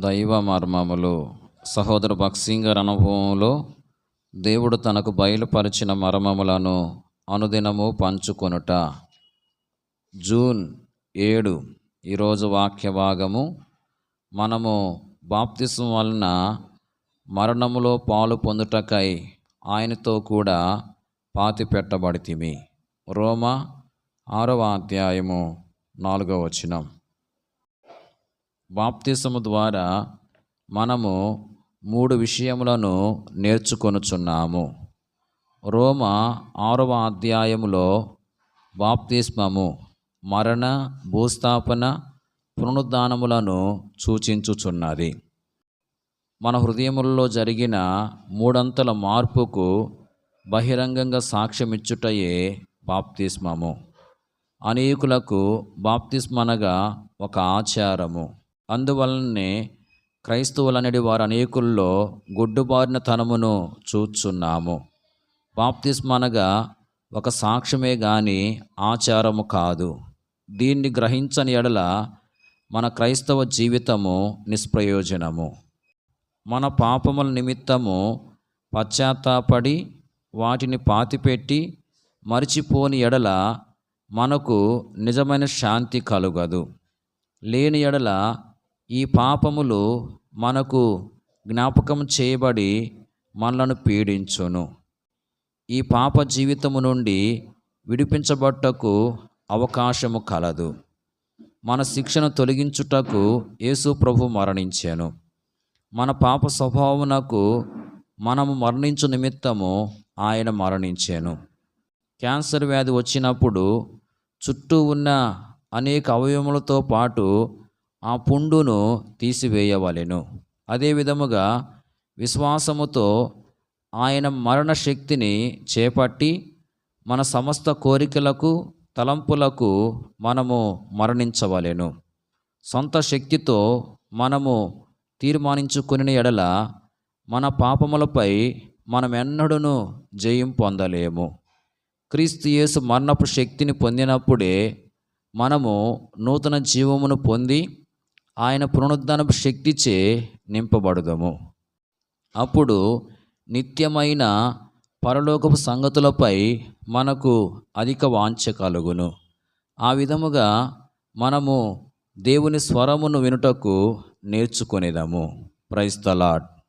దైవ మర్మములు సహోదర భక్సింగ్ గారి అనుభవంలో దేవుడు తనకు బయలుపరిచిన మర్మములను అనుదినము పంచుకొనుట. జూన్ ఏడు ఈరోజు వాక్య భాగము మనము బాప్తిసం వలన మరణములో పాలు పొందుటకై ఆయనతో కూడా పాతి పెట్టబడితిమి. రోమ ఆరవ అధ్యాయము నాలుగవ వచనం. బాప్తిసము ద్వారా మనము మూడు విషయములను నేర్చుకొనుచున్నాము. రోమ ఆరవ అధ్యాయములో బాప్తిస్మము మరణ భూస్థాపన పునరుద్ధానములను సూచించుచున్నది. మన హృదయములలో జరిగిన మూడంతల మార్పుకు బహిరంగంగా సాక్ష్యమిచ్చుటయే బాప్తిస్మము. అనేకులకు బాప్తిస్మనగా ఒక ఆచారము. అందువలనే క్రైస్తవులనడి వారు అనేకుల్లో గుడ్డుబారిన తనమును చూచున్నాము. బాప్తిస్మనగా ఒక సాక్ష్యమే గాని ఆచారము కాదు. దీన్ని గ్రహించని ఎడల మన క్రైస్తవ జీవితము నిష్ప్రయోజనము. మన పాపముల నిమిత్తము పశ్చాత్తాపడి వాటిని పాతిపెట్టి మరిచిపోని ఎడల మనకు నిజమైన శాంతి కలుగదు. లేని ఎడల ఈ పాపములు మనకు జ్ఞాపకం చేయబడి మనలను పీడించును. ఈ పాప జీవితము నుండి విడిపించబట్టకు అవకాశము కలదు. మన శిక్షను తొలగించుటకు యేసు ప్రభు మరణించాను. మన పాప స్వభావమునకు మనము మరణించు నిమిత్తము ఆయన మరణించాను. క్యాన్సర్ వ్యాధి వచ్చినప్పుడు చుట్టూ ఉన్న అనేక అవయవములతో పాటు ఆ పుండును తీసివేయవలెను. అదే విధముగా విశ్వాసముతో ఆయన మరణ శక్తిని చేపట్టి మన సమస్త కోరికలకు తలంపులకు మనము మరణించవలెను. సొంత శక్తితో మనము తీర్మానించుకుని ఎడల మన పాపములపై మనమెన్నడూను జయం పొందలేము. క్రీస్తు యేసు మరణపు శక్తిని పొందినప్పుడే మనము నూతన జీవమును పొంది ఆయన పునరుద్ధానపు శక్తిచే నింపబడుదము. అప్పుడు నిత్యమైన పరలోకపు సంగతులపై మనకు అధిక వాంఛ కలుగును. ఆ విధముగా మనము దేవుని స్వరమును వినుటకు నేర్చుకునేదాము. ప్రైస్తలాట్